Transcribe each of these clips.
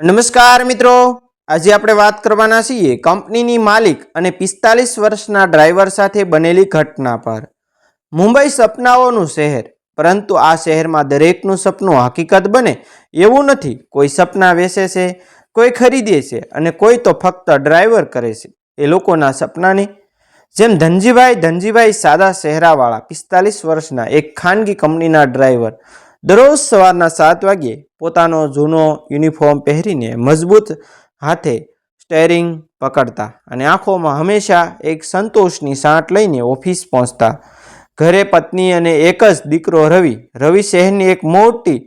નમસ્કાર મિત્રો. આજે આપણે વાત કરવાના છીએ કંપનીની માલિક અને પિસ્તાલીસ વર્ષના ડ્રાઈવર સાથે બનેલી ઘટના પર. મુંબઈ સપનાઓનું શહેર, પરંતુ આ શહેરમાં દરેકનું સપનું હકીકત બને એવું નથી. કોઈ સપના વેચે છે, કોઈ ખરીદે છે અને કોઈ તો ફક્ત ડ્રાઈવર કરે છે. એ લોકોના સપનાને જેમ ધનજીભાઈ ધનજીભાઈ સાદા શહેરાવાળા પિસ્તાલીસ વર્ષના એક ખાનગી કંપનીના ડ્રાઈવર દરરોજ સવારના સાત વાગ્યે પોતાનો જૂનો યુનિફોર્મ પહેરીને મજબૂત હાથે સ્ટેરિંગ પકડતા અને આંખોમાં હંમેશા એક સંતોષની સાંટ લઈને ઓફિસ પહોંચતા. ઘરે પત્ની અને એક જ દીકરો રવિ રવિ શહેરની એક મોટી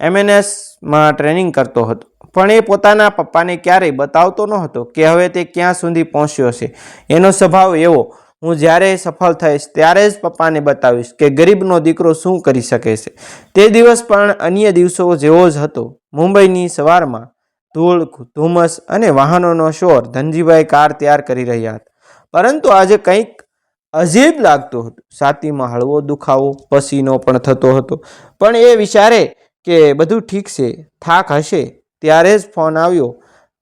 એમએનએસમાં ટ્રેનિંગ કરતો હતો, પણ એ પોતાના પપ્પાને ક્યારેય બતાવતો ન હતો કે હવે તે ક્યાં સુધી પહોંચ્યો છે. એનો સ્વભાવ એવો હું જ્યારે સફળ થઈશ ત્યારે જ પપ્પાને બતાવીશ કે ગરીબનો દીકરો શું કરી શકે છે. તે દિવસ પણ અન્ય દિવસો જેવો જ હતો. મુંબઈની સવારમાં ધૂળ ધુમ્મસ અને વાહનોનો શોર ધનજીભાઈ કાર તૈયાર કરી રહ્યા હતા. પરંતુ આજે કંઈક અજીબ લાગતું હતું. છાતીમાં હળવો દુખાવો, પસીનો પણ થતો હતો. પણ એ વિચારે કે બધું ઠીક છે, થાક હશે ત્યારે જ ફોન આવ્યો.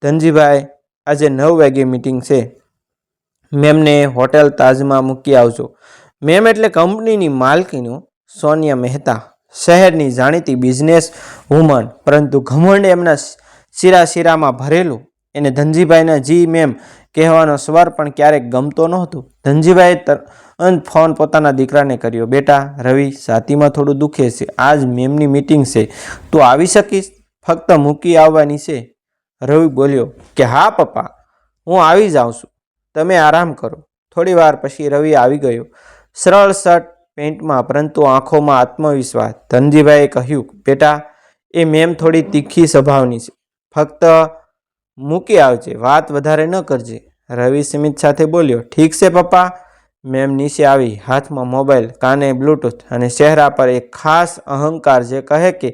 ધનજીભાઈ, આજે નવ વાગે મિટિંગ છે. મેમને હોટેલ તાજમાં મૂકી આવજો. મેમ એટલે કંપનીની માલકીનું સોનિયા મહેતા, શહેરની જાણીતી બિઝનેસ વુમન, પરંતુ ઘમંડ એમના શિરા શિરામાં ભરેલું. એને ધનજીભાઈના જી મેમ કહેવાનો સ્વર પણ ક્યારેક ગમતો નહોતો. ધનજીભાઈએ અંત ફોન પોતાના દીકરાને કર્યો, બેટા, રવિ છાતીમાં થોડું દુખે છે. આજ મેમની મિટિંગ છે. તું આવી શકીશ? ફક્ત મૂકી આવવાની છે. રવિ બોલ્યો, કે હા, પપ્પા. હું આવી જાઉં છું. તમે આરામ કરો. થોડી વાર પછી રવિ આવી ગયો. સરળ શર્ટ પેન્ટમાં, પરંતુ આંખોમાં આત્મવિશ્વાસ. ધનજીભાઈએ કહ્યું, બેટા, એ મેમ થોડી તીખી સ્વભાવની છે. ફક્ત મૂકી આવજે, વાત વધારે ન કરજે. રવિ સ્મિત સાથે બોલ્યો, ઠીક છે, પપ્પા. મેમ નીચે આવી, હાથમાં મોબાઈલ, કાને બ્લૂટૂથ અને ચહેરા પર એક ખાસ અહંકાર જે કહે કે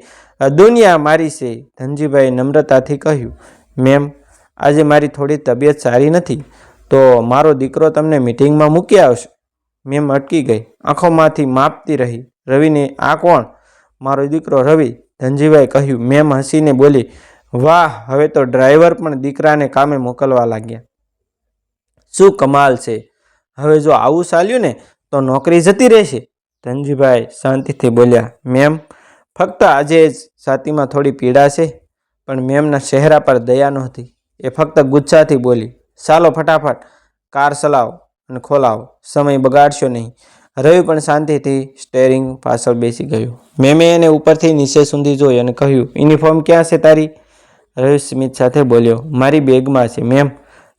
દુનિયા મારી છે. ધનજીભાઈએ નમ્રતાથી કહ્યું, મેમ, આજે મારી થોડી તબિયત સારી નથી. તો મારો દીકરો તમને મિટિંગમાં મૂકી આવશે. મેમ અટકી ગઈ. આંખોમાંથી માપતી રહી. રવિને, આ કોણ? મારો દીકરો રવિ ધનજીભાઈ કહ્યું. મેમ હસીને બોલી, વાહ, હવે તો ડ્રાઈવર પણ દીકરાને કામે મોકલવા લાગ્યા. શું કમાલ છે? હવે જો આવું ચાલ્યું ને, તો નોકરી જતી રહેશે. ધનજીભાઈ શાંતિથી બોલ્યા, મેમ, ફક્ત આજે જ છાતીમાં થોડી પીડા છે, પણ મેમના ચહેરા પર દયા નહોતી. એ ફક્ત ગુસ્સાથી બોલી ચાલો ફટાફટ કાર ચલાવો અને ખોલાવો. સમય બગાડશો નહીં. રવિ પણ શાંતિથી સ્ટેરિંગ પાછળ બેસી ગયો. મેમે એને ઉપરથી નીચે સુધી જોઈ અને કહ્યું યુનિફોર્મ ક્યાં છે તારી? રવિ સ્મિત સાથે બોલ્યો, મારી બેગમાં છે મેમ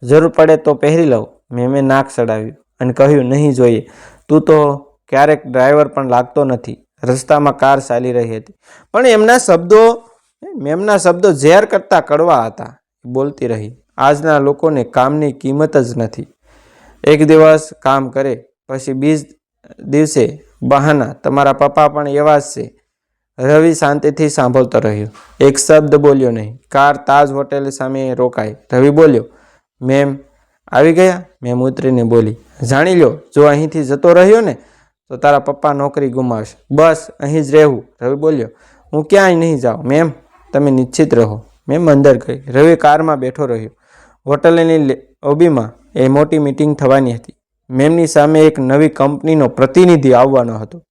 જરૂર પડે તો પહેરી લઉં. મેમે નાક ચડાવ્યું અને કહ્યું, નહીં જોઈએ. તું તો ક્યારેક ડ્રાઈવર પણ લાગતો નથી. રસ્તામાં કાર ચાલી રહી હતી. પણ એમના શબ્દો, મેમના શબ્દો ઝેર કરતાં કડવા હતા. બોલતી રહી. આજના લોકોને કામની કિંમત જ નથી. એક દિવસ કામ કરે, પછી બીજ દિવસે બહાના. તમારા પપ્પા પણ એવા જ છે. રવિ શાંતિથી સાંભળતો રહ્યો. એક શબ્દ બોલ્યો નહીં. કાર તાજ હોટેલ સામે રોકાઈ. રવિ બોલ્યો, મેમ, આવી ગયા? મેમ ઉતરીને બોલી, જાણી લો જો અહીંથી જતો રહ્યો ને, તો તારા પપ્પા નોકરી ગુમાવશે. બસ, અહીં જ રહેવું. રવિ બોલ્યો, હું ક્યાંય નહીં જાઉં. મેમ, તમે નિશ્ચિત રહો. મેમ અંદર ગઈ. રવિ કારમાં બેઠો રહ્યો. હોટલની લોબીમાં એ મોટી મિટિંગ થવાની હતી. મેમની સામે એક નવી કંપનીનો પ્રતિનિધિ આવવાનો હતો.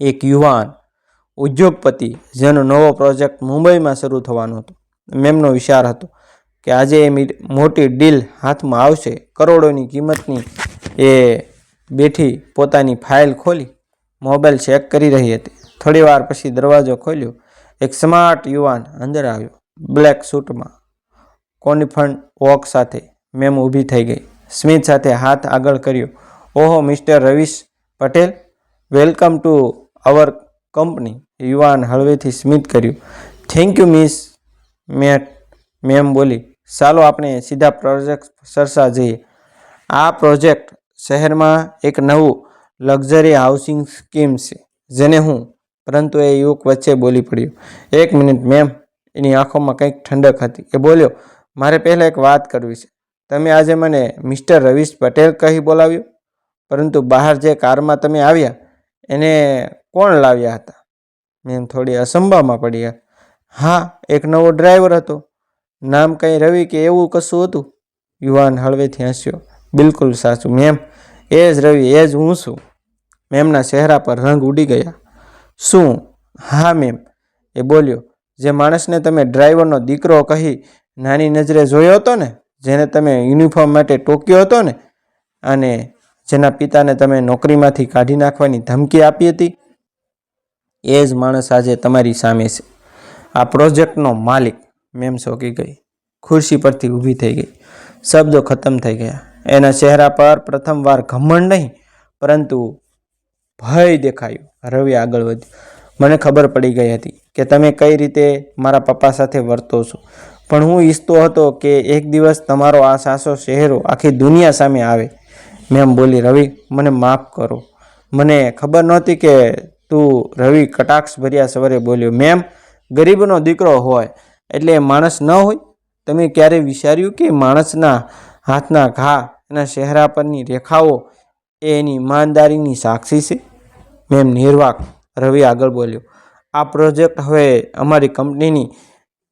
એક યુવાન, ઉદ્યોગપતિ, જેનો નવો પ્રોજેક્ટ મુંબઈમાં શરૂ થવાનો હતો. મેમનો વિચાર હતો કે આજે એ મોટી ડીલ હાથમાં આવશે. કરોડોની કિંમતની એ બેઠી પોતાની ફાઇલ ખોલી, મોબાઈલ ચેક કરી રહી હતી. થોડી વાર પછી દરવાજો ખોલ્યો. એક સ્માર્ટ યુવાન અંદર આવ્યો. બ્લેક સૂટમાં કોનિફન્ટ વોક સાથે મેમ ઊભી થઈ ગઈ. સ્મિત સાથે હાથ આગળ કર્યો. ઓહો, mister Ravish Patel, welcome to our company, યુવાન હળવેથી સ્મિત કર્યું. Thank you, miss Mehta, ma'am બોલી. ચાલો, આપણે સીધા પ્રોજેક્ટ સરસા જઈએ. આ પ્રોજેક્ટ શહેરમાં એક નવું લક્ઝરી હાઉસિંગ સ્કીમ છે, જેને હું, પરંતુ એ યુવક વચ્ચે બોલી પડ્યો. એક મિનિટ, મેમ, એની આંખોમાં કંઈક ઠંડક હતી. એ બોલ્યો મારે પહેલાં એક વાત કરવી છે. તમે આજે મને મિસ્ટર રવિશ પટેલ કહી બોલાવ્યો? પરંતુ બહાર જે કારમાં તમે આવ્યા, એને કોણ લાવ્યા હતા? મેમ થોડી અસંભવમાં પડ્યા હા, એક નવો ડ્રાઈવર હતો. નામ કંઈ રવિ કે એવું કશું હતું? યુવાન હળવેથી હસ્યો. બિલકુલ સાચું, મેમ. એ જ રવિ, એ જ હું છું. મેમના ચહેરા પર રંગ ઉડી ગયા. શું? હા, મેમ. એ બોલ્યો, જે માણસને તમે ડ્રાઈવરનો દીકરો કહી નાની નજરે જોયો હતો ને, જેને તમે યુનિફોર્મ માટે ટોક્યો હતો ને, અને જેના પિતાને તમે નોકરીમાંથી કાઢી નાખવાની ધમકી આપી હતી, એ જ માણસ આજે તમારી સામે છે. આ પ્રોજેક્ટનો માલિક મેમ ચોંકી ગઈ. ખુરશી પરથી ઊભી થઈ ગઈ. શબ્દો ખતમ થઈ ગયા. એના ચહેરા પર પ્રથમવાર ઘમંડ નહીં, પરંતુ ભય દેખાયું. રવિ આગળ વધ્યો. મને ખબર પડી ગઈ હતી કે તમે કઈ રીતે મારા પપ્પા સાથે વર્તો છો. પણ હું ઈચ્છતો હતો કે એક દિવસ તમારો આ સાસો શહેરો આખી દુનિયા સામે આવે. મેમ બોલી, રવિ, મને માફ કરો. મને ખબર નહોતી કે તું રવિ કટાક્ષ ભર્યા સવારે બોલ્યો, મેમ, ગરીબનો દીકરો હોય એટલે માણસ ન હોય? તમે ક્યારે વિચાર્યું કે માણસના હાથના ઘા એના ચહેરા પરની રેખાઓ એ એની ઈમાનદારીની સાક્ષી છે? મેમ નિર્વાક રવિ આગળ બોલ્યો, આ પ્રોજેક્ટ હવે અમારી કંપનીની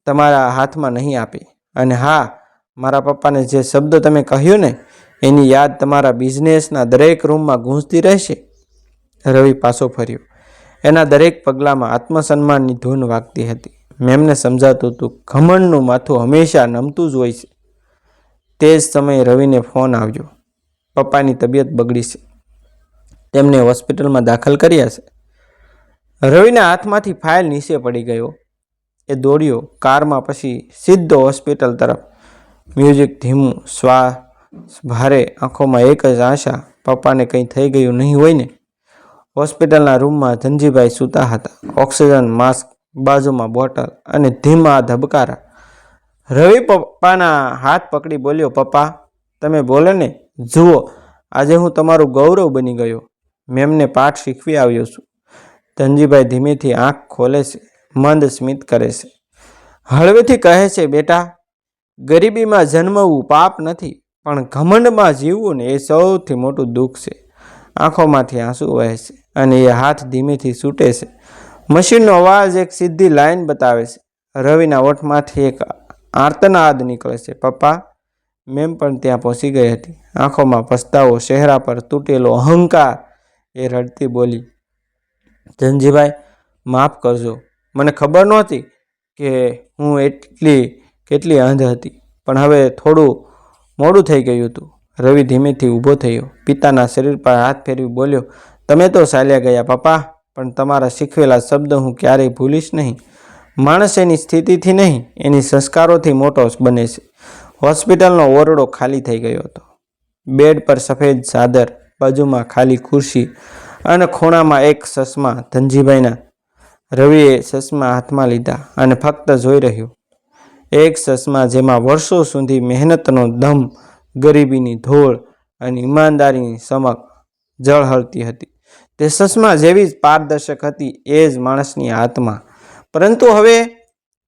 તમારા હાથમાં નહીં આપે. અને હા, મારા પપ્પાને જે શબ્દ તમે કહ્યું ને, એની યાદ તમારા બિઝનેસના દરેક રૂમમાં ગૂંજતી રહેશે? રવિ પાછો ફર્યો. એના દરેક પગલામાં આત્મસન્માનની ધૂન વાગતી હતી. મેમને સમજાતું હતું, ઘમંડનું માથું હંમેશા નમતું જ હોય છે. તે જ સમયે રવિને ફોન આવ્યો. પપ્પાની તબિયત બગડી છે. તેમને હોસ્પિટલમાં દાખલ કર્યા છે. રવિના હાથમાંથી ફાઇલ નીચે પડી ગયો. એ દોડ્યો કારમાં પછી સીધો હોસ્પિટલ તરફ. મ્યુઝિક ધીમું, શ્વાસ ભારે, આંખોમાં એક જ આશા, પપ્પાને કંઈ થઈ ગયું નહીં હોય ને? હોસ્પિટલના રૂમમાં ધનજીભાઈ સૂતા હતા. ઓક્સિજન, માસ્ક, બાજુમાં બોટલ અને ધીમા ધબકારા. રવિ પપ્પાના હાથ પકડી બોલ્યો, પપ્પા, તમે બોલો ને, જુઓ, આજે હું તમારું ગૌરવ બની ગયો. મેમને પાઠ શીખવી આવ્યો છું. ધનજીભાઈ ધીમેથી આંખ ખોલે છે. મંદ સ્મિત કરે છે. હળવેથી કહે છે, બેટા, ગરીબીમાં જન્મવું પાપ નથી, પણ ઘમંડમાં જીવવું ને એ સૌથી મોટું દુઃખ છે. આંખોમાંથી આંસુ વહે છે અને એ હાથ ધીમેથી છૂટે છે. મશીનનો અવાજ એક સીધી લાઈન બતાવે છે. રવિના ઓઠમાંથી એક આર્તનાદ નીકળે છે. પપ્પા, મેમ પણ ત્યાં પહોંચી ગઈ હતી. આંખોમાં પસ્તાવો, ચહેરા પર તૂટેલો અહંકાર. એ રડતી બોલી ધનજીભાઈ માફ કરજો. મને ખબર નહોતી કે હું એટલી, કેટલી અંધ હતી. પણ હવે થોડું મોડું થઈ ગયું હતું. રવિ ધીમેથી ઊભો થયો. પિતાના શરીર પર હાથ ફેરવી બોલ્યો, તમે તો ચાલ્યા ગયા પપ્પા, પણ તમારા શીખવેલા શબ્દ હું ક્યારેય ભૂલીશ નહીં. માણસ એની સ્થિતિથી નહીં, એની સંસ્કારોથી મોટો બને છે. હોસ્પિટલનો ઓરડો ખાલી થઈ ગયો હતો. બેડ પર સફેદ ચાદર, બાજુમાં ખાલી ખુરશી અને ખૂણામાં એક સસમા ધનજીભાઈના રવિએ ચશ્મા હાથમાં લીધા અને ફક્ત જોઈ રહ્યો. એક ચશ્મા જેમાં વર્ષો સુધી મહેનતનો દમ, ગરીબીની ધોળ અને ઈમાનદારીની સમક જળહળતી હતી. તે ચશ્મા જેવી જ પારદર્શક હતી એ જ માણસની આત્મા. પરંતુ હવે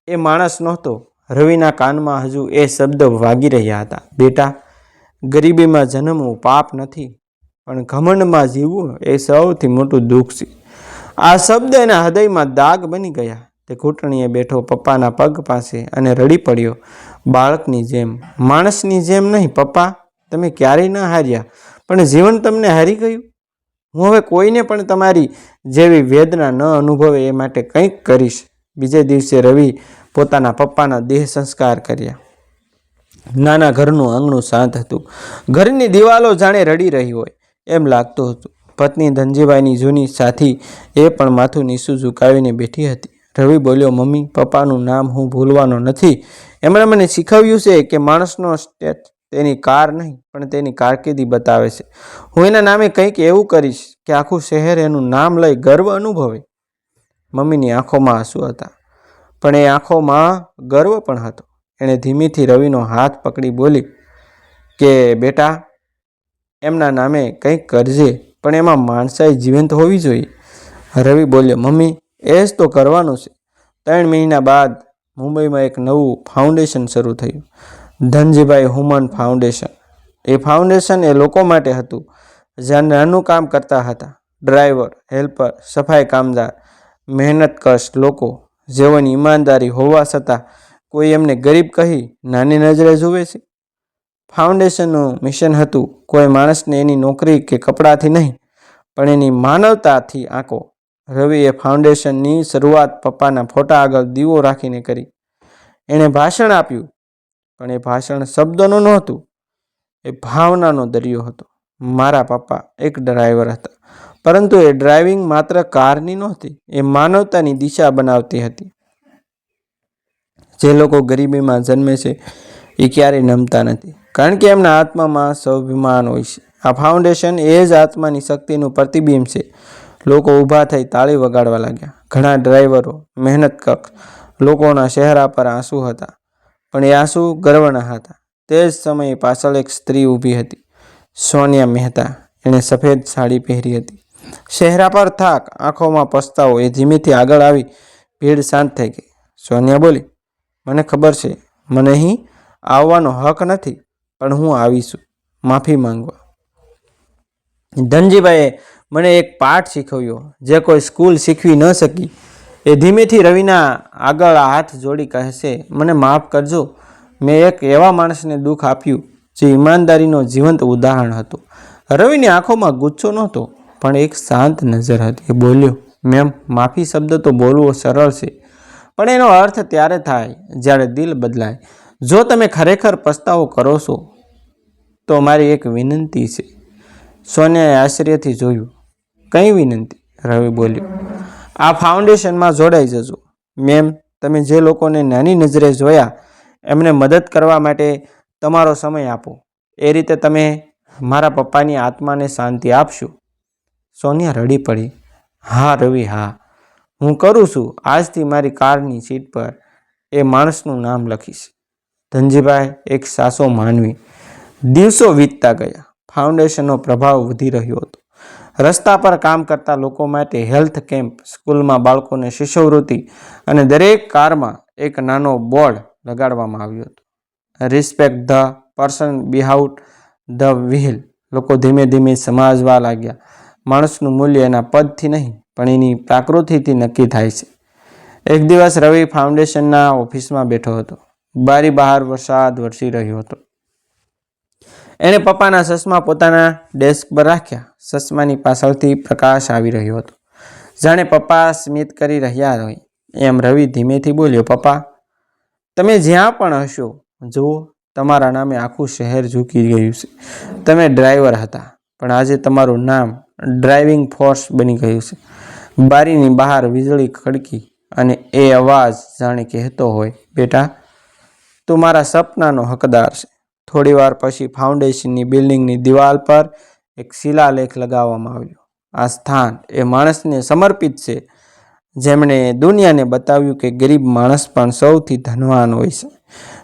એ માણસ નહોતો. રવિના કાનમાં હજુ એ શબ્દ વાગી રહ્યા હતા. બેટા, ગરીબીમાં જન્મવું પાપ નથી, પણ ઘમંડમાં જીવવું એ સૌથી મોટું દુઃખ છે. આ શબ્દ એના હૃદયમાં દાગ બની ગયા. તે ઘૂંટણીએ બેઠો પપ્પાના પગ પાસે અને રડી પડ્યો. બાળકની જેમ. માણસની જેમ નહીં, પપ્પા, તમે ક્યારેય ન હાર્યા. પણ જીવન તમને હારી ગયું? હું હવે કોઈને પણ તમારી જેવી વેદના ન અનુભવે એ માટે કંઈક કરીશ. બીજે દિવસે રવિ પોતાના પપ્પાના દેહ સંસ્કાર કર્યા. નાના ઘરનું આંગણું શાંત હતું. ઘરની દિવાલો જાણે રડી રહી હોય. એમ લાગતું હતું. પત્ની ધનજીભાઈની જૂની સાથી એ પણ માથું નીસું ઝુકાવીને બેઠી હતી. રવિ બોલ્યો, મમ્મી, પપ્પાનું નામ હું ભૂલવાનો નથી. એમણે મને શીખવ્યું છે કે માણસનો સ્ટેટ તેની કાર નહીં, પણ તેની કારકિર્દી બતાવે છે. હું એના નામે કંઈક એવું કરીશ કે આખું શહેર એનું નામ લઈ ગર્વ અનુભવે. મમ્મીની આંખોમાં આંસુ હતા. પણ એ આંખોમાં ગર્વ પણ હતો. એણે ધીમેથી રવિનો હાથ પકડી બોલી કે, બેટા, એમના નામે કંઈક કરજે. પણ એમાં માણસાઈ જીવંત હોવી જોઈએ. રવિ બોલ્યો, મમ્મી એ જ તો કરવાનું છે. ત્રણ મહિના બાદ મુંબઈમાં એક નવું ફાઉન્ડેશન શરૂ થયું. Dhanjibhai human foundation. એ ફાઉન્ડેશન એ લોકો માટે હતું, જ્યાં નાનું કામ કરતા હતા. ડ્રાઈવર, હેલ્પર, સફાઈ કામદાર મહેનતકશ લોકો, જેઓની ઈમાનદારી હોવા છતાં કોઈ એમને ગરીબ કહી નાની નજરે જુએ છે. ફાઉન્ડેશનનું મિશન હતું, કોઈ માણસને એની નોકરી કે કપડાથી નહીં, પણ એની માનવતાથી આંકો. રવિએ ફાઉન્ડેશનની શરૂઆત પપ્પાના ફોટા આગળ દીવો રાખીને કરી. એણે ભાષણ આપ્યું, પણ એ ભાષણ શબ્દોનું નહોતું, એ ભાવનાનો દરિયો હતો. મારા પપ્પા એક ડ્રાઈવર હતા, પરંતુ એ ડ્રાઇવિંગ માત્ર કારની નહોતી, એ માનવતાની દિશા બનાવતી હતી. જે લોકો ગરીબીમાં જન્મે છે, એ ક્યારેય નમતા નથી. કારણ કે એમના આત્મામાં સ્વાભિમાન હોય છે. આ ફાઉન્ડેશન એ જ આત્માની શક્તિનું પ્રતિબિંબ છે. લોકો ઊભા થઈ તાળી વગાડવા લાગ્યા. ઘણા ડ્રાઈવરો, મહેનત કક્ષ, લોકોના ચહેરા પર આંસુ હતા. પણ એ આંસુ ગર્વના હતા. તે જ સમયે પાછળ એક સ્ત્રી ઊભી હતી. સોનિયા મહેતા. એણે સફેદ સાડી પહેરી હતી. ચહેરા પર થાક, આંખોમાં પસ્તાવો, એ ધીમેથી આગળ આવી, ભીડ શાંત થઈ ગઈ. સોનિયા બોલી, મને ખબર છે. મને અહીં આવવાનો હક નથી. પણ હું આવીશું. માફી માંગવા. ધનજીભાઈએ મને એક પાઠ શીખવ્યો. જે કોઈ સ્કૂલ શીખવી ન શકી. એ ધીમેથી રવિના આગળ હાથ જોડી કહેશે, મને માફ કરજો. મેં એક એવા માણસને દુઃખ આપ્યું, જે ઈમાનદારીનો જીવંત ઉદાહરણ હતું. રવિની આંખોમાં ગુસ્સો નહોતો, પણ એક શાંત નજર હતી. એ બોલ્યો, મેમ, માફી શબ્દ તો બોલવો સરળ છે, પણ એનો અર્થ ત્યારે થાય, જ્યારે દિલ બદલાય. જો તમે ખરેખર પસ્તાવો કરો છો તો મારી એક વિનંતી છે. સોનિયાએ આશ્ચર્યથી જોયું. કઈ વિનંતી? રવિ બોલ્યો. આ ફાઉન્ડેશનમાં જોડાઈ જજો. મેમ, તમે જે લોકોને નાની નજરે જોયા, એમને મદદ કરવા માટે તમારો સમય આપો. એ રીતે તમે મારા પપ્પાની આત્માને શાંતિ આપશો. સોનિયા રડી પડી. હા, રવિ, હા. હું કરું છું. આજથી મારી કારની સીટ પર એ માણસનું નામ લખીશ. ધનજીભાઈ એક સાસો માનવી દિવસો વીતતા ગયા. ફાઉન્ડેશનનો પ્રભાવ વધી રહ્યો હતો. રસ્તા પર કામ કરતા લોકો માટે હેલ્થ કેમ્પ સ્કૂલમાં બાળકોને શિષ્યવૃત્તિ અને દરેક કારમાં એક નાનો બોર્ડ લગાડવામાં આવ્યો હતો. Respect the person behind the wheel લોકો ધીમે ધીમે સમાજવા લાગ્યા. માણસનું મૂલ્ય એના પદથી નહીં, પણ એની પ્રાકૃતિથી નક્કી થાય છે. એક દિવસ રવિ ફાઉન્ડેશનના ઓફિસમાં બેઠો હતો. બારી બહાર વરસાદ વરસી રહ્યો હતો. એણે પપ્પાના ચશ્મા પોતાના ડેસ્ક પર રાખ્યા. ચશ્માની પાછળથી પ્રકાશ આવી રહ્યો હતો. જાણે પપ્પા સ્મિત કરી રહ્યા હોય. એમ રવિ ધીમેથી બોલ્યો, પપ્પા, તમે જ્યાં પણ હશો, જુઓ, તમારા નામે આખું શહેર ઝૂકી ગયું છે. તમે ડ્રાઈવર હતા, પણ આજે તમારું નામ ડ્રાઇવિંગ ફોર્સ બની ગયું છે. બારીની બહાર વીજળી ખડકી અને એ અવાજ જાણે કહેતો હોય, બેટા, તું મારા સપનાનો હકદાર છે. થોડી વાર પછી ફાઉન્ડેશનની બિલ્ડિંગની દિવાલ પર એક શિલાલેખ લગાવવામાં આવ્યો. આ સ્થાન એ માણસને સમર્પિત છે. જેમણે દુનિયાને બતાવ્યું કે ગરીબ માણસ પણ સૌથી ધનવાન હોય છે.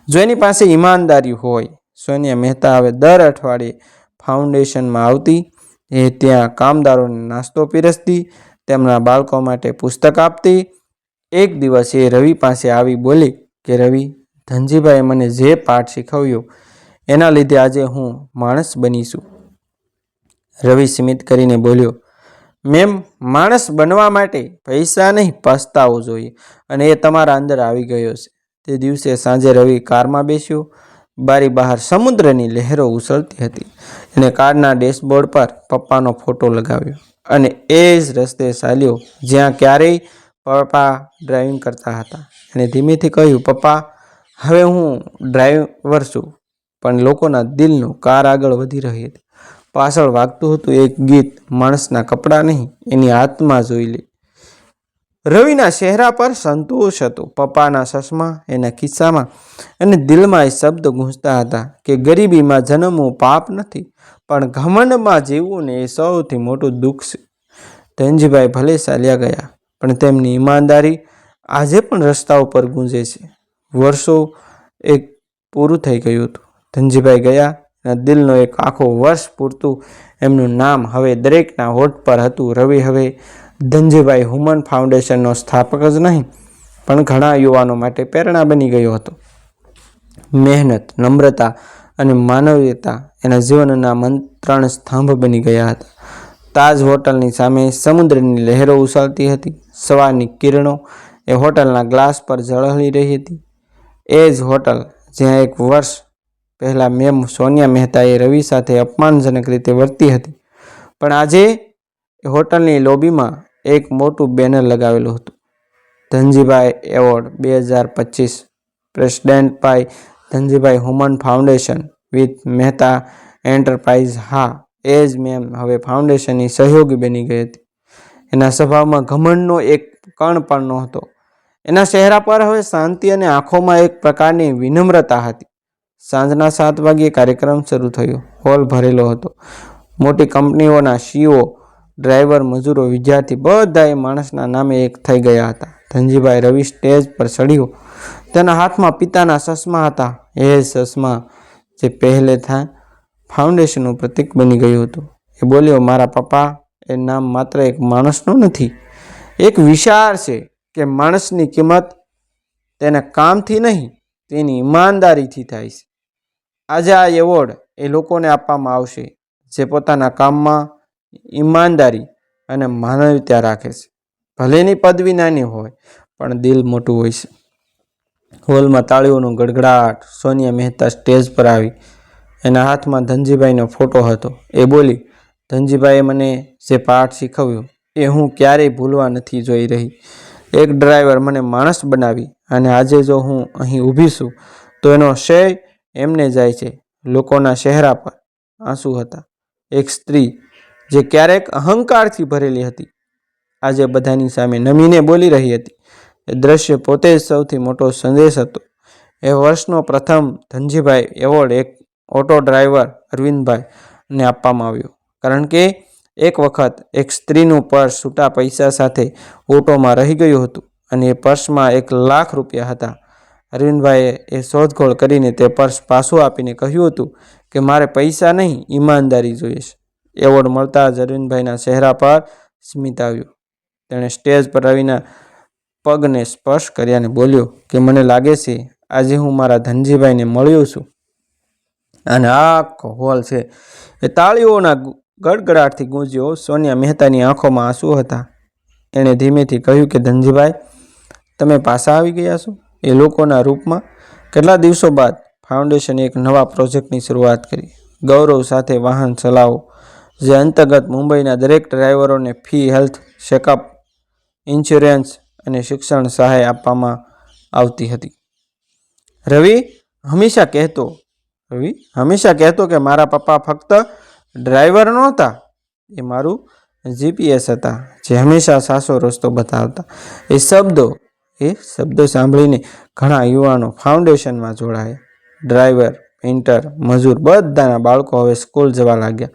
જો એની પાસે ઈમાનદારી હોય, સોનિયા મહેતા હવે દર અઠવાડિયે ફાઉન્ડેશનમાં આવતી, એ ત્યાં કામદારોને નાસ્તો પીરસતી, તેમના બાળકો માટે પુસ્તક આપતી. એક દિવસ એ રવિ પાસે આવી બોલી કે, રવિ, ધનજીભાઈએ મને જે પાઠ શીખવ્યો એના લીધે આજે હું માણસ બનીશું. રવિ સ્મિત કરીને બોલ્યો, મેમ, માણસ બનવા માટે પૈસા નહીં, પસ્તાવો જોઈએ. અને એ તમારા અંદર આવી ગયો છે. તે દિવસે સાંજે રવિ કારમાં બેસ્યો. બારી બહાર સમુદ્રની લહેરો ઉછળતી હતી અને કારના ડેશબોર્ડ પર પપ્પાનો ફોટો લગાવ્યો અને એ જ રસ્તે ચાલ્યો જ્યાં ક્યારેય પપ્પા ડ્રાઇવિંગ કરતા હતા. અને ધીમેથી કહ્યું, પપ્પા, હવે હું ડ્રાઈવર છું. પણ લોકોના દિલનું કાર આગળ વધી રહી હતી. પાછળ વાગતું હતું એક ગીત, માણસના કપડાં નહીં, એની આત્મા જોઈ લે. રવિના ચહેરા પર સંતોષ હતો. પપ્પાના ચશ્મા, એના ખિસ્સામાં અને દિલમાં એ શબ્દ ગૂંજતા હતા કે ગરીબીમાં જન્મવું પાપ નથી, પણ ઘમંડમાં જીવવું ને એ સૌથી મોટું દુઃખ છે. ધનજીભાઈ ભલે ચાલ્યા ગયા, પણ તેમની ઈમાનદારી આજે પણ રસ્તા ઉપર ગુંજે છે. વર્ષો એક પૂરું થઈ ગયું હતું. ધનજીભાઈ ગયા અને દિલનો એક આખો વર્ષ પૂરતું એમનું નામ હવે દરેકના હોઠ પર હતું. રવિ હવે ધનજીભાઈ હુમન ફાઉન્ડેશનનો સ્થાપક જ નહીં, પણ ઘણા યુવાનો માટે પ્રેરણા બની ગયો હતો. મહેનત, નમ્રતા અને માનવીયતા એના જીવનના મંત્રણ સ્તંભ બની ગયા હતા. તાજ હોટલની સામે સમુદ્રની લહેરો ઉછળતી હતી. સવારની કિરણો એ હોટલના ગ્લાસ પર ઝળહળી રહી હતી. એ જ હોટલ જ્યાં એક વર્ષ પહેલાં મેમ સોનિયા મહેતાએ રવિ સાથે અપમાનજનક રીતે વર્તી હતી. પણ આજે હોટલની લોબીમાં એક મોટું બેનર લગાવેલું હતું. ધનજીભાઈ એવોર્ડ બે હજાર પચીસ. President by Dhanjibhai human foundation with Mehta enterprise. હા, એ જ મેમ હવે ફાઉન્ડેશનની સહયોગી બની ગઈ હતી. એના સ્વભાવમાં ઘમંડનો એક કણ પણ નહોતો. એના ચહેરા પર હવે શાંતિ અને આંખોમાં એક પ્રકારની વિનમ્રતા હતી. સાંજના સાત વાગ્યે કાર્યક્રમ શરૂ થયો. હોલ ભરેલો હતો. મોટી કંપનીઓના સીઓ ડ્રાઈવર, મજૂરો, વિદ્યાર્થી બધાએ માણસના નામે એક થઈ ગયા હતા. ધનજીભાઈ રવિ સ્ટેજ પર ચડ્યો. તેના હાથમાં પિતાના ચશ્મા હતા. એ ચશ્મા જે પહેલે થા, ફાઉન્ડેશનનું પ્રતીક બની ગયું હતું. એ બોલ્યો, મારા પપ્પા, એ નામ માત્ર એક માણસનું નથી. એક વિચાર છે કે માણસની કિંમત તેના કામથી નહીં, તેની ઈમાનદારીથી થાય છે. આજે આ એવોર્ડ એ લોકોને આપવામાં આવશે, જે પોતાના કામમાં ઈમાનદારી અને માનવતા રાખે છે. ભલેની પદવી નાની હોય, પણ દિલ મોટું હોય છે. હોલમાં તાળીઓનો ગડગડાટ સોનિયા મહેતા સ્ટેજ પર આવી, એના હાથમાં ધનજીભાઈનો ફોટો હતો. એ બોલી, ધનજીભાઈએ મને જે પાઠ શીખવ્યો, એ હું ક્યારેય ભૂલવા નથી જોઈ રહી. એક ડ્રાઈવર મને માણસ બનાવી, અને આજે જો હું અહીં ઊભી છું, તો એનો શ્રેય એમને જાય છે. લોકોના ચહેરા પર આંસુ હતા. એક સ્ત્રી જે ક્યારેક અહંકારથી ભરેલી હતી, આજે બધાની સામે નમીને બોલી રહી હતી. એ દ્રશ્ય પોતે જ સૌથી મોટો સંદેશ હતો. એ વર્ષનો પ્રથમ ધનજીભાઈ એવોર્ડ એક ઓટો ડ્રાઈવર અરવિંદભાઈ ને આપવામાં આવ્યો. કારણ કે એક વખત એક સ્ત્રીનું પર્સ છૂટા પૈસા સાથે ઓટોમાં રહી ગયું હતું અને એ પર્સમાં એક લાખ રૂપિયા હતા. અરવિંદભાઈએ એ શોધખોળ કરીને તે પર્સ પાછું આપીને કહ્યું હતું કે મારે પૈસા નહીં, ઈમાનદારી જોઈએ છે. એવોર્ડ મળતા જ અરવિંદભાઈના ચહેરા પર સ્મિત આવ્યું. તેણે સ્ટેજ પર રવિના પગને સ્પર્શ કર્યાને બોલ્યો કે મને લાગે છે આજે હું મારા ધનજીભાઈને મળ્યો છું. અને આખો હોલ છે એ તાળીઓના ગડગડાટથી ગુંજ્યો. સોનિયા મહેતાની આંખોમાં આંસુ હતા. એણે ધીમેથી કહ્યું કે ધનજીભાઈ, તમે પાછા આવી ગયા છો? એ લોકોના રૂપમાં કેટલા દિવસો બાદ ફાઉન્ડેશને એક નવા પ્રોજેક્ટની શરૂઆત કરી. ગૌરવ સાથે વાહન ચલાવો, જે અંતર્ગત મુંબઈના દરેક ડ્રાઈવરોને ફી, હેલ્થ ચેકઅપ, ઇન્સ્યોરન્સ અને શિક્ષણ સહાય આપવામાં આવતી હતી. રવિ, હંમેશા કહેતો, રવિ, હંમેશા કહેતો કે મારા પપ્પા ફક્ત ડ્રાઈવર નહોતા, એ મારું જીપીએસ હતા, જે હંમેશા સાસો રસ્તો બતાવતા. એ શબ્દો એ શબ્દો સાંભળીને ઘણા યુવાનો ફાઉન્ડેશનમાં જોડાયા. ડ્રાઈવર, પેઇન્ટર, મજૂર બધાના બાળકો હવે સ્કૂલ જવા લાગ્યા.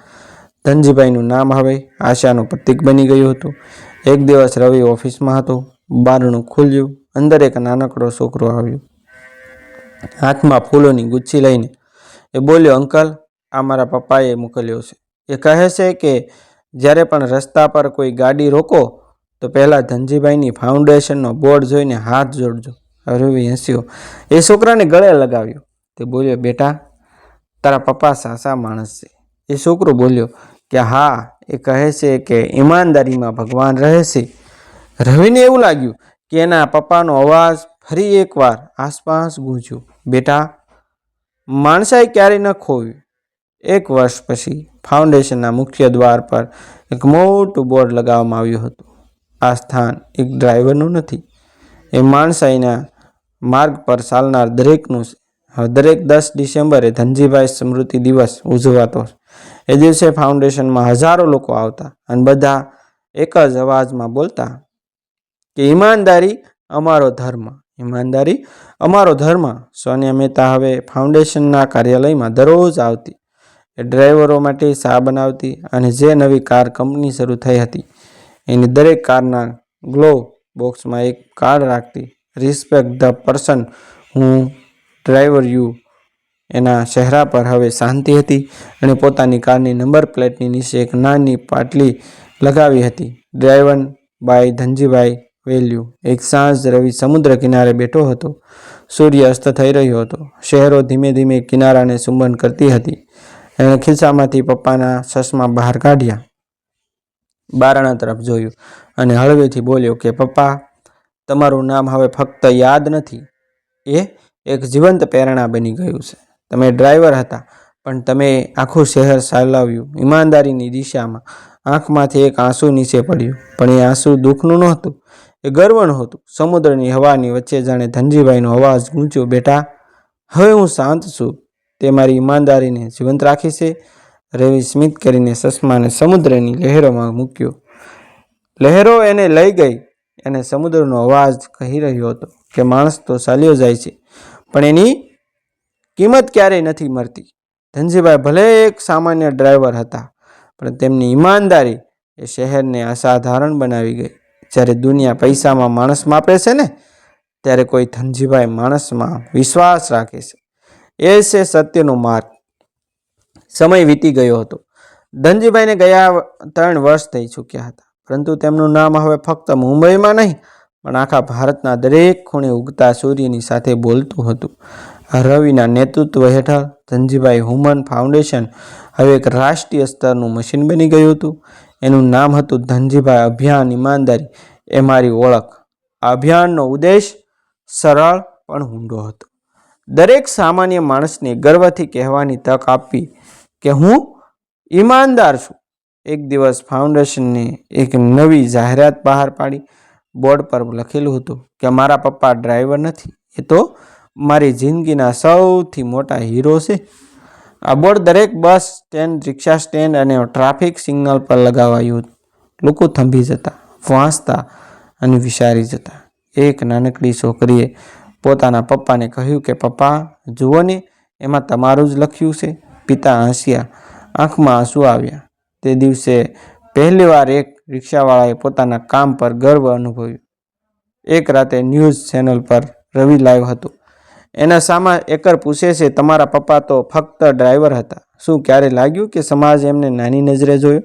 ધનજીભાઈનું નામ હવે આશાનું પ્રતીક બની ગયું હતું. એક દિવસ રવિ ઓફિસમાં હતો. બારણું ખુલ્યું. અંદર એક નાનકડો છોકરો આવ્યો. હાથમાં ફૂલોની ગુચ્છી લઈને એ બોલ્યો, અંકલ, આ મારા પપ્પાએ મોકલ્યો છે. એ કહે છે કે જ્યારે પણ રસ્તા પર કોઈ ગાડી રોકો તો પહેલાં ધનજીભાઈની ફાઉન્ડેશનનો બોર્ડ જોઈને હાથ જોડજો. રવિ હસ્યો એ છોકરાને ગળે લગાવ્યો. તે બોલ્યો, બેટા, તારા પપ્પા સાસા માણસ છે. એ છોકરો બોલ્યો, કે હા, એ કહે છે કે ઈમાનદારીમાં ભગવાન રહે છે. રવિને એવું લાગ્યું કે એના પપ્પાનો અવાજ ફરી એકવાર આસપાસ ગૂંજ્યો. બેટા માણસાએ ક્યારેય ન ખોવ્યું. એક વર્ષ પછી ફાઉન્ડેશનના મુખ્ય દ્વાર પર એક મોટું બોર્ડ લગાવવામાં આવ્યું હતું. આ સ્થાન એક ડ્રાઈવરનું નથી. એ માણસાઈના માર્ગ પર ચાલનાર દરેકનું છે. દરેક દસ ડિસેમ્બરે ધનજીભાઈ સ્મૃતિ દિવસ ઉજવાતો એ દિવસે ફાઉન્ડેશનમાં હજારો લોકો આવતા અને બધા એક જ અવાજમાં બોલતા કે, ઈમાનદારી અમારો ધર્મ, ઈમાનદારી અમારો ધર્મ. સોનિયા મહેતા હવે ફાઉન્ડેશનના કાર્યાલયમાં દરરોજ આવતી. એ ડ્રાઈવરો માટે ચા બનાવતી અને જે નવી કાર કંપની શરૂ થઈ હતી એની દરેક કારના ગ્લો બોક્સમાં એક કાર્ડ રાખતી. Respect the person who driver you એના ચહેરા પર હવે શાંતિ હતી અને પોતાની કારની નંબર પ્લેટની નીચે એક નાની પાટલી લગાવી હતી. Driver by Dhanjibhai value. એક સાંજ રવિ સમુદ્ર કિનારે બેઠો હતો. સૂર્ય અસ્ત થઈ રહ્યો હતો. શહેરો ધીમે ધીમે કિનારાને ચુંબન કરતી હતી. એણે ખિસ્સામાંથી પપ્પાના ચશ્મા બહાર કાઢ્યા. બારણા તરફ જોયું અને હળવેથી બોલ્યો કે, પપ્પા, તમારું નામ હવે ફક્ત યાદ નથી. એ એક જીવંત પ્રેરણા બની ગયું છે. તમે ડ્રાઈવર હતા, પણ તમે આખું શહેર ચાલાવ્યું ઈમાનદારીની દિશામાં. આંખમાંથી એક આંસુ નીચે પડ્યું, પણ એ આંસુ દુઃખનું નહોતું. એ ગર્વનું હતું. સમુદ્રની હવાની વચ્ચે જાણે ધનજીભાઈનો અવાજ ગૂંચ્યો બેટા, હવે હું શાંત છું. તે મારી ઈમાનદારીને જીવંત રાખી છે રવિ સ્મિત કરીને સસમાને સમુદ્રની લહેરોમાં મૂક્યો. લહેરો એને લઈ ગઈ. અને સમુદ્રનો અવાજ કહી રહ્યો હતો કે માણસ તો ચાલ્યો જાય છે, પણ એની કિંમત ક્યારેય નથી મળતી. ધનજીભાઈ ભલે એક સામાન્ય ડ્રાઈવર હતા, પણ તેમની ઈમાનદારી એ શહેરને અસાધારણ બનાવી ગઈ. જ્યારે દુનિયા પૈસામાં માણસ માપે છે ને, ત્યારે કોઈ ધનજીભાઈ માણસમાં વિશ્વાસ રાખે છે. એ છે સત્યનો માર્ગ. સમય વીતી ગયો હતો. ધનજીભાઈને ગયા ત્રણ વર્ષ થઈ ચૂક્યા હતા. પરંતુ તેમનું નામ હવે ફક્ત મુંબઈમાં નહીં, પણ આખા ભારતના દરેક ખૂણે ઉગતા સૂર્યની સાથે બોલતું હતું. રવિના નેતૃત્વ હેઠળ ધનજીભાઈ હુમન ફાઉન્ડેશન હવે એક રાષ્ટ્રીય સ્તરનું મશીન બની ગયું હતું. એનું નામ હતું ધનજીભાઈ અભિયાન ઈમાનદારી. એ મારી ઓળખ. આ અભિયાનનો ઉદ્દેશ સરળ પણ ઊંડો હતો. દરેક સામાન્ય માણસને ગર્વથી કહેવાની તક આપવી કે હું ઈમાનદાર છું. એક દિવસ ફાઉન્ડેશનને એક નવી જાહેરાત બહાર પાડી. બોર્ડ પર લખેલું હતું કે મારા પપ્પા ડ્રાઈવર નથી. એ તો મારી જિંદગીના સૌથી મોટા હીરો છે. આ બોર્ડ દરેક બસ સ્ટેન્ડ, રિક્ષા સ્ટેન્ડ અને ટ્રાફિક સિગ્નલ પર લગાવાયું. લોકો થંભી જતા વાંચતા અને વિચારી જતા. એક નાનકડી છોકરીએ પોતાના પપ્પાને કહ્યું કે, પપ્પા, જુઓ ને, એમાં તમારું જ લખ્યું છે. પિતા હસ્યા. આંખમાં આંસુ આવ્યા. તે દિવસે પહેલીવાર એક રિક્ષાવાળાએ પોતાના કામ પર ગર્વ અનુભવ્યો. એક રાતે ન્યૂઝ ચેનલ પર રવિ લાઈવ હતું. એના સામા એકર પૂછે છે, તમારા પપ્પા તો ફક્ત ડ્રાઈવર હતા. શું ક્યારે લાગ્યું કે સમાજ એમને નાની નજરે જોયો?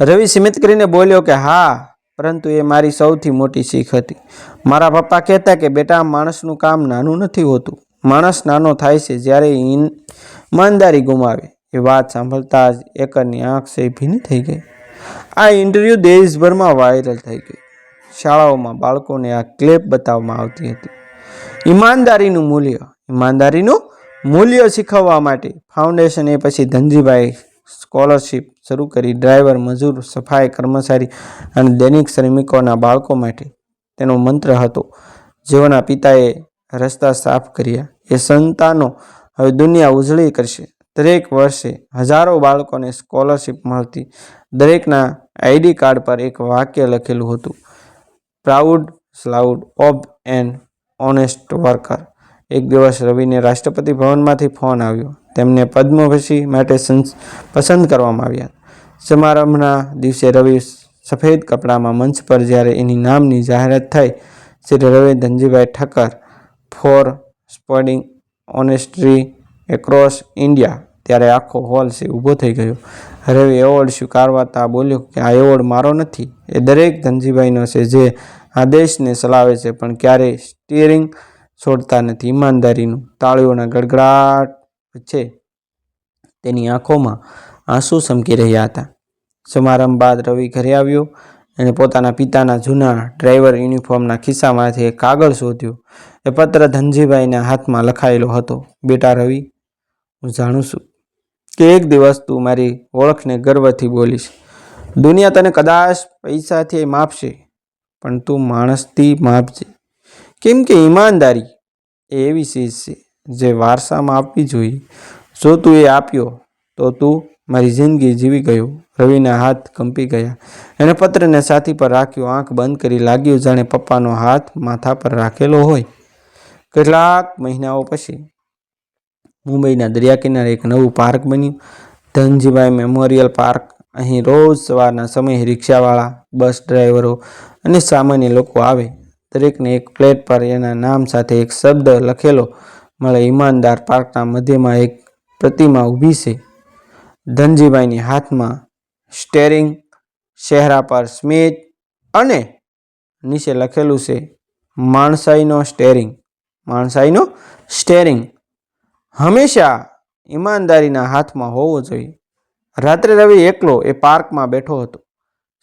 રવિ સીમિત કરીને બોલ્યો કે, હા, પરંતુ એ મારી સૌથી મોટી શીખ હતી. મારા પપ્પા કહેતા કે, બેટા, માણસનું કામ નાનું નથી હોતું. માણસ નાનો થાય છે જ્યારે ઈમાનદારી ગુમાવે. એ વાત સાંભળતા જ એકરની આંખ સે ભીની થઈ ગઈ. આ ઇન્ટરવ્યૂ દેશભરમાં વાયરલ થઈ ગઈ. શાળાઓમાં બાળકોને આ ક્લિપ બતાવવામાં આવતી હતી. ઈમાનદારીનું મૂલ્ય ઈમાનદારીનું મૂલ્ય શીખવવા માટે ફાઉન્ડેશન એ પછી ધનજીભાઈ સ્કોલરશીપ શરૂ કરી ડ્રાઈવર, મજૂર, સફાઈ કર્મચારી અને દૈનિક શ્રમિકોના બાળકો માટે તેનો મંત્ર હતો. જેઓના પિતાએ રસ્તા સાફ કર્યા એ સંતાનો હવે દુનિયા ઉજળી કરશે. દરેક વર્ષે હજારો બાળકોને સ્કોલરશિપ મળતી. દરેકના આઈડી કાર્ડ પર એક વાક્ય લખેલું હતું. Proud salute of and honest worker એક દિવસ રવિને રાષ્ટ્રપતિ ભવનમાંથી ફોન આવ્યો. તેમને પદ્મભૂષી માટે પસંદ કરવામાં આવ્યા. સમારંભના દિવસે રવિ સફેદ કપડામાં મંચ પર જ્યારે એની નામની જાહેરાત થઈ Shri Ravi Dhanjibhai Thakkar for supporting honesty across India. ત્યારે આખો હોલ છે, ઊભો થઈ ગયો. રવિ એવોર્ડ સ્વીકારવાતા બોલ્યો કે, આ એવોર્ડ મારો નથી. એ દરેક ધનજીભાઈનો છે, જે આ દેશને ચલાવે છે, પણ ક્યારેય સ્ટીયરિંગ છોડતા નથી. ઈમાનદારીનું તાળીઓના ગડગડાટ છે. તેની આંખોમાં આંસુ સમકી રહ્યા હતા. સમારંભ બાદ રવિ ઘરે આવ્યો અને પોતાના પિતાના જૂના ડ્રાઈવર યુનિફોર્મના ખિસ્સામાંથી એક કાગળ શોધ્યો. એ પત્ર ધનજીભાઈના હાથમાં લખાયેલો હતો. બેટા રવિ, હું જાણું છું કે એક દિવસ તું મારી ઓળખને ગર્વથી બોલીશ. દુનિયા તને કદાચ પૈસાથી માપશે, પણ તું માણસથી માપજે. કેમ કે ઈમાનદારી એ એવી ચીજ છે જે વારસામાં આપવી જોઈએ. જો તું એ આપ્યો, તો તું મારી જિંદગી જીવી ગયો. રવિના હાથ કંપી ગયા. એણે પત્રને સાથી પર રાખ્યો, આંખ બંધ કરી લાગ્યું, જાણે પપ્પાનો હાથ માથા પર રાખેલો હોય. કેટલાક મહિનાઓ પછી મુંબઈના દરિયા કિનારે એક નવું પાર્ક બન્યું. Dhanjibhai memorial park. અહીં રોજ સવારના સમયે રિક્ષાવાળા, બસ ડ્રાઈવરો અને સામાન્ય લોકો આવે. દરેકને એક પ્લેટ પર એના નામ સાથે એક શબ્દ લખેલો મળે. ઈમાનદાર પાર્કના મધ્યમાં એક પ્રતિમા ઊભી છે. ધનજીભાઈની હાથમાં સ્ટેરિંગ, ચહેરા પર સ્મિત અને નીચે લખેલું છે, માણસાઈનો સ્ટેરિંગ. માણસાઈનો સ્ટેરિંગ હંમેશા ઈમાનદારીના હાથમાં હોવો જોઈએ. રાત્રે રવિ એકલો એ પાર્કમાં બેઠો હતો.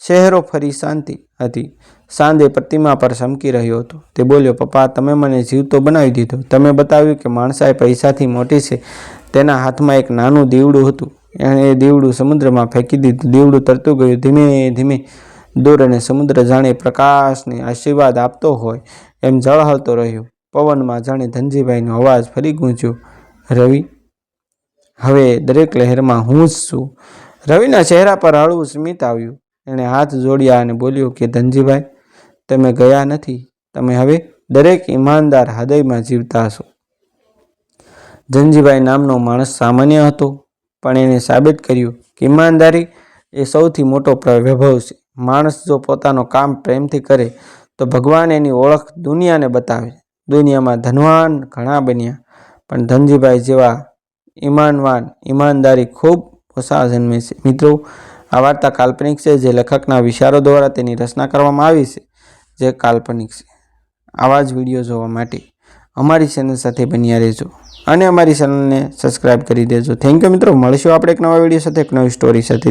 શહેરો ફરી શાંતિ હતી. સાંજે પ્રતિમા પર ચમકી રહ્યો હતો. તે બોલ્યો, પપ્પા, તમે મને જીવતો બનાવી દીધો. તમે બતાવ્યું કે માણસાઈ પૈસાથી મોટી છે. તેના હાથમાં એક નાનું દીવડું હતું. એણે એ દીવડું સમુદ્રમાં ફેંકી દીધું. દીવડું તરતું ગયું. ધીમે ધીમે દૂર અને સમુદ્ર જાણે પ્રકાશને આશીર્વાદ આપતો હોય એમ ઝળહળતો રહ્યો. પવનમાં જાણે ધનજીભાઈનો અવાજ ફરી ગૂંજ્યો, રવિ, હવે દરેક લહેરમાં હું જ છું. રવિના ચહેરા પર હળવું સ્મિત આવ્યું. એણે હાથ જોડ્યા અને બોલ્યો કે, ધનજીભાઈ, તમે ગયા નથી. તમે હવે દરેક ઈમાનદાર હૃદયમાં જીવતા છો ધનજીભાઈ નામનો માણસ સામાન્ય હતો, પણ એને સાબિત કર્યું કે ઈમાનદારી એ સૌથી મોટો વૈભવ છે. માણસ જો પોતાનો કામ પ્રેમથી કરે, તો ભગવાન એની ઓળખ દુનિયાને બતાવે દુનિયામાં ધનવાન ઘણા બન્યા. પણ ધનજીભાઈ જેવા ઈમાનવાન ઈમાનદારી ખૂબ ઓછા જન્મે છે. મિત્રો, આ વાર્તા કાલ્પનિક છે જે લેખકના વિચારો દ્વારા તેની રચના કરવામાં આવી છે, જે કાલ્પનિક છે. આવા જ વીડિયો જોવા માટે અમારી ચેનલ સાથે બન્યા રહેજો અને અમારી ચેનલને સબસ્ક્રાઈબ કરી દેજો. થેન્ક યુ મિત્રો. મળીશું આપણે એક નવા વીડિયો સાથે, એક નવી સ્ટોરી સાથે.